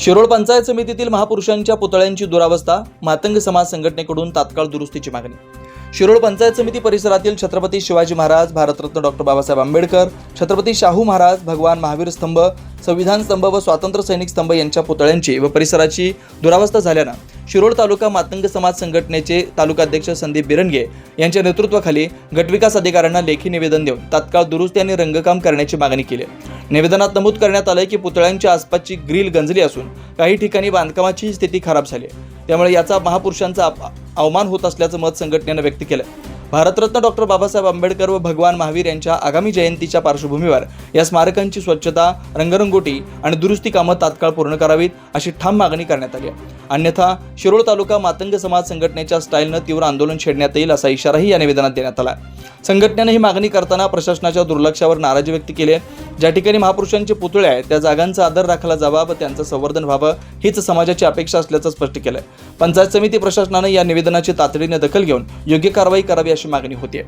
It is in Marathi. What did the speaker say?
शिरोळ पंचायत समितीतील महापुरुषांच्या पुतळ्यांची दुरावस्था मातंग समाज संघटनेकडून तात्काळ दुरुस्तीची मागणी. शिरोळ पंचायत समिती परिसरातील छत्रपती शिवाजी महाराज भारतरत्न डॉक्टर बाबासाहेब आंबेडकर छत्रपती शाहू महाराज भगवान महावीर स्तंभ संविधान स्तंभ व स्वातंत्र्य सैनिक स्तंभ यांच्या पुतळ्यांची व परिसराची दुरावस्था झाल्यानं शिरोळ तालुका मातंग समाज संघटनेचे तालुकाध्यक्ष संदीप बिरंगे यांच्या नेतृत्वाखाली गटविकास अधिकाऱ्यांना लेखी निवेदन देऊन तात्काळ दुरुस्ती आणि रंगकाम करण्याची मागणी केली. निवेदनात नमूद करण्यात आलंय की पुतळ्यांच्या आसपासची ग्रिल गंजली असून काही ठिकाणी बांधकामाची स्थिती खराब झाली त्यामुळे याचा महापुरुषांचा अवमान होत असल्याचं मत संघटनेनं व्यक्त केलं भारतरत्न डॉक्टर बाबासाहेब आंबेडकर व भगवान महावीर यांच्या आगामी जयंतीच्या पार्श्वभूमीवर या स्मारकांची स्वच्छता रंगरंगोटी आणि दुरुस्ती कामं तात्काळ पूर्ण करावीत अशी ठाम मागणी करण्यात आली आहे. अन्यथा शिरोळ तालुका मातंग समाज संघटनेच्या स्टाईलनं तीव्र आंदोलन छेडण्यात येईल असा इशाराही या निवेदनात देण्यात आला संघटनेनं ही मागणी करताना प्रशासनाच्या दुर्लक्षावर नाराजी व्यक्त केली आहे. ज्या ठिकाणी महापुरुषांचे पुतळे आहेत त्या जागांचा आदर राखला जावा व त्यांचं संवर्धन व्हावं हीच समाजाची अपेक्षा असल्याचं स्पष्ट केलं पंचायत समिती प्रशासनानं या निवेदनाची तातडीने दखल घेऊन योग्य कारवाई करावी अशी मागणी होती